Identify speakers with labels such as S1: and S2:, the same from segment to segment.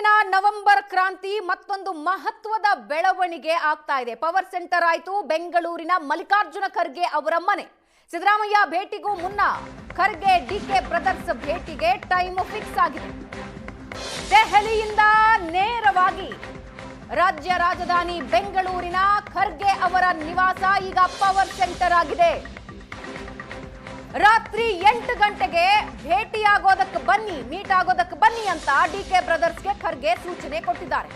S1: ಬೆಂಗಳೂರಿನ ನವೆಂಬರ್ ಕ್ರಾಂತಿ ಮತ್ತೊಂದು ಮಹತ್ವದ ಬೆಳವಣಿಗೆ ಆಗ್ತಾ ಇದೆ. ಪವರ್ ಸೆಂಟರ್ ಆಯ್ತು, ಬೆಂಗಳೂರಿನ ಮಲ್ಲಿಕಾರ್ಜುನ ಖರ್ಗೆ ಅವರ ಮನೆ. ಸಿದ್ದರಾಮಯ್ಯ ಭೇಟಿಗೂ ಮುನ್ನ ಖರ್ಗೆ ಡಿಕೆ ಬ್ರದರ್ಸ್ ಭೇಟಿಗೆ ಟೈಮ್ ಫಿಕ್ಸ್ ಆಗಿದೆ. ದೆಹಲಿಯಿಂದ ನೇರವಾಗಿ ರಾಜ್ಯ ರಾಜಧಾನಿ ಬೆಂಗಳೂರಿನ ಖರ್ಗೆ ಅವರ ನಿವಾಸ ಈಗ ಪವರ್ ಸೆಂಟರ್ ಆಗಿದೆ. ರಾತ್ರಿ ಎಂಟು ಗಂಟೆಗೆ ಭೇಟಿಯಾಗೋದಕ್ಕೆ ಬನ್ನಿ ಮೀಟ್ ಆಗೋದಕ್ಕೆ ಬನ್ನಿ ಅಂತ ಡಿ ಕೆ ಬ್ರದರ್ಸ್ಗೆ ಖರ್ಗೆ ಸೂಚನೆ ಕೊಟ್ಟಿದ್ದಾರೆ.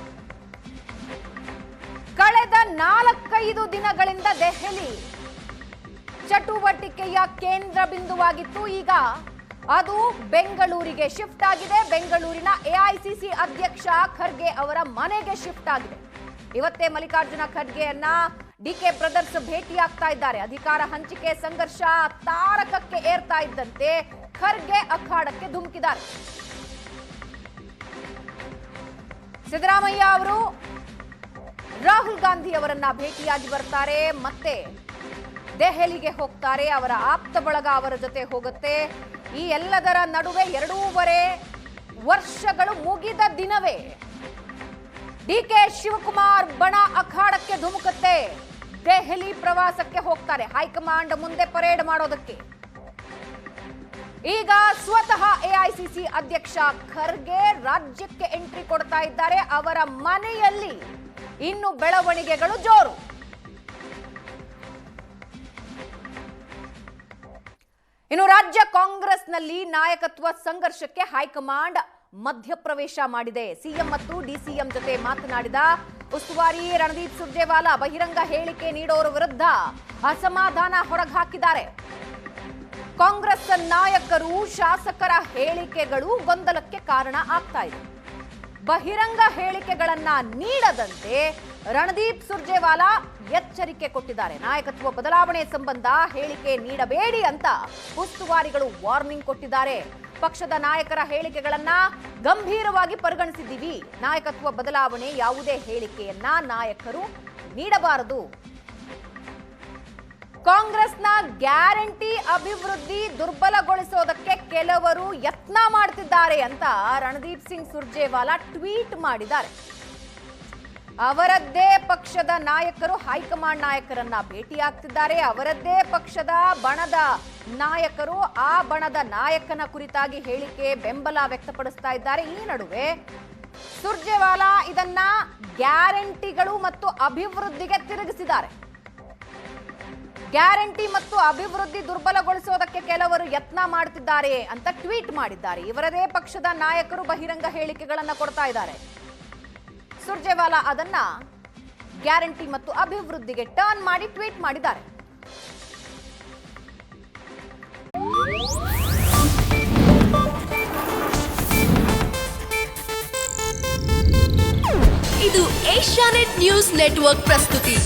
S1: ಕಳೆದ ನಾಲ್ಕೈದು ದಿನಗಳಿಂದ ದೆಹಲಿ ಚಟುವಟಿಕೆಯ ಕೇಂದ್ರ ಬಿಂದುವಾಗಿತ್ತು. ಈಗ ಅದು ಬೆಂಗಳೂರಿಗೆ ಶಿಫ್ಟ್ ಆಗಿದೆ. ಬೆಂಗಳೂರಿನ ಎಐಸಿಸಿ ಅಧ್ಯಕ್ಷ ಖರ್ಗೆ ಅವರ ಮನೆಗೆ ಶಿಫ್ಟ್ ಆಗಿದೆ. ಇವತ್ತೇ ಮಲ್ಲಿಕಾರ್ಜುನ ಖರ್ಗೆಯನ್ನ ಡಿಕೆ ಬ್ರದರ್ಸ್ ಭೇಟಿಯಾಗ್ತಾ ಇದ್ದಾರೆ. ಅಧಿಕಾರ ಹಂಚಿಕೆ ಸಂಘರ್ಷ ತಾರಕಕ್ಕೆ ಏರ್ತಾ ಇದ್ದಂತೆ ಖರ್ಗೆ ಅಖಾಡಕ್ಕೆ ಧುಮುಕಿದ್ದಾರೆ. ಸಿದ್ದರಾಮಯ್ಯ ಅವರು ರಾಹುಲ್ ಗಾಂಧಿ ಅವರನ್ನ ಭೇಟಿಯಾಗಿ ಬರ್ತಾರೆ, ಮತ್ತೆ ದೆಹಲಿಗೆ ಹೋಗ್ತಾರೆ, ಅವರ ಆಪ್ತ ಬಳಗ ಅವರ ಜೊತೆ ಹೋಗುತ್ತೆ. ಈ ಎಲ್ಲದರ ನಡುವೆ ಎರಡೂವರೆ ವರ್ಷಗಳು ಮುಗಿದ ದಿನವೇ ಡಿ ಕೆ ಶಿವಕುಮಾರ್ ಬಣ ಅಖಾಡಕ್ಕೆ ಧುಮುಕುತ್ತೆ. ದೆಹಲಿ ಪ್ರವಾಸಕ್ಕೆ ಹೋಗ್ತಾರೆ. ಹೈಕಮಾಂಡ್ ಮುಂದೆ ಪರೇಡ್ ಮಾಡೋದಕ್ಕೆ. ಈಗ ಸ್ವತಃ ಎಐಸಿಸಿ ಅಧ್ಯಕ್ಷ ಖರ್ಗೆ ರಾಜ್ಯಕ್ಕೆ ಎಂಟ್ರಿ ಕೊಡ್ತಾ ಇದ್ದಾರೆ. ಅವರ ಮನೆಯಲ್ಲಿ ಇನ್ನು ಬೆಳವಣಿಗೆಗಳು ಜೋರು. ಇನ್ನು ರಾಜ್ಯ ಕಾಂಗ್ರೆಸ್ನಲ್ಲಿ ನಾಯಕತ್ವ ಸಂಘರ್ಷಕ್ಕೆ ಹೈಕಮಾಂಡ್ ಮಧ್ಯಪ್ರವೇಶ ಮಾಡಿದೆ. ಸಿಎಂ ಮತ್ತು ಡಿಸಿಎಂ ಜೊತೆ ಮಾತನಾಡಿದ ಉಸ್ತುವಾರಿ ರಣದೀಪ್ ಸುರ್ಜೇವಾಲಾ, ಬಹಿರಂಗ ಹೇಳಿಕೆ ನೀಡೋರ ವಿರುದ್ಧ ಅಸಮಾಧಾನ ಹೊರಹಾಕಿದ್ದಾರೆ ಕಾಂಗ್ರೆಸ್ ನಾಯಕರು ಶಾಸಕರ ಹೇಳಿಕೆಗಳು ಗೊಂದಲಕ್ಕೆ ಕಾರಣ ಆಗ್ತಾ ಇದೆ. ಬಹಿರಂಗ ಹೇಳಿಕೆಗಳನ್ನ ನೀಡದಂತೆ ರಣದೀಪ್ ಸುರ್ಜೇವಾಲಾ ಎಚ್ಚರಿಕೆ ಕೊಟ್ಟಿದ್ದಾರೆ. ನಾಯಕತ್ವ ಬದಲಾವಣೆ ಸಂಬಂಧ ಹೇಳಿಕೆ ನೀಡಬೇಡಿ ಅಂತ ಉಸ್ತುವಾರಿಗಳು ವಾರ್ನಿಂಗ್ ಕೊಟ್ಟಿದ್ದಾರೆ. ಪಕ್ಷದ ನಾಯಕರ ಹೇಳಿಕೆಗಳನ್ನ ಗಂಭೀರವಾಗಿ ಪರಿಗಣಿಸಿದ್ದೀವಿ. ನಾಯಕತ್ವ ಬದಲಾವಣೆ ಯಾವುದೇ ಹೇಳಿಕೆಯನ್ನ ನಾಯಕರು ನೀಡಬಾರದು. ಕಾಂಗ್ರೆಸ್ನ ಗ್ಯಾರಂಟಿ ಅಭಿವೃದ್ಧಿ ದುರ್ಬಲಗೊಳಿಸೋದಕ್ಕೆ ಕೆಲವರು ಯತ್ನ ಮಾಡ್ತಿದ್ದಾರೆ ಅಂತ ರಣದೀಪ್ ಸಿಂಗ್ ಸುರ್ಜೇವಾಲಾ ಟ್ವೀಟ್ ಮಾಡಿದ್ದಾರೆ. ಅವರದ್ದೇ ಪಕ್ಷದ ನಾಯಕರು ಹೈಕಮಾಂಡ್ ನಾಯಕರನ್ನ ಭೇಟಿಯಾಗ್ತಿದ್ದಾರೆ ಅವರದ್ದೇ ಪಕ್ಷದ ಬಣದ ನಾಯಕರು ಆ ಬಣದ ನಾಯಕನ ಕುರಿತಾಗಿ ಹೇಳಿಕೆ ಬೆಂಬಲ ವ್ಯಕ್ತಪಡಿಸ್ತಾ ಇದ್ದಾರೆ. ಈ ನಡುವೆ ಸುರ್ಜೇವಾಲಾ ಇದನ್ನ ಗ್ಯಾರಂಟಿಗಳು ಮತ್ತು ಅಭಿವೃದ್ಧಿಗೆ ತಿರುಗಿಸಿದ್ದಾರೆ. ಗ್ಯಾರಂಟಿ ಮತ್ತು ಅಭಿವೃದ್ಧಿ ದುರ್ಬಲಗೊಳಿಸೋದಕ್ಕೆ ಕೆಲವರು ಯತ್ನ ಮಾಡುತ್ತಿದ್ದಾರೆ ಅಂತ ಟ್ವೀಟ್ ಮಾಡಿದ್ದಾರೆ. ಇವರದೇ ಪಕ್ಷದ ನಾಯಕರು ಬಹಿರಂಗ ಹೇಳಿಕೆಗಳನ್ನ ಕೊಡ್ತಾ ಇದ್ದಾರೆ. ಸುರ್ಜೇವಾಲಾ ಅದನ್ನ ಗ್ಯಾರಂಟಿ ಮತ್ತು ಅಭಿವೃದ್ಧಿಗೆ ಟರ್ನ್ ಮಾಡಿ ಟ್ವೀಟ್ ಮಾಡಿದ್ದಾರೆ.
S2: ಇದು ಏಷ್ಯಾನೆಟ್ ನ್ಯೂಸ್ ನೆಟ್ವರ್ಕ್ ಪ್ರಸ್ತುತಿ.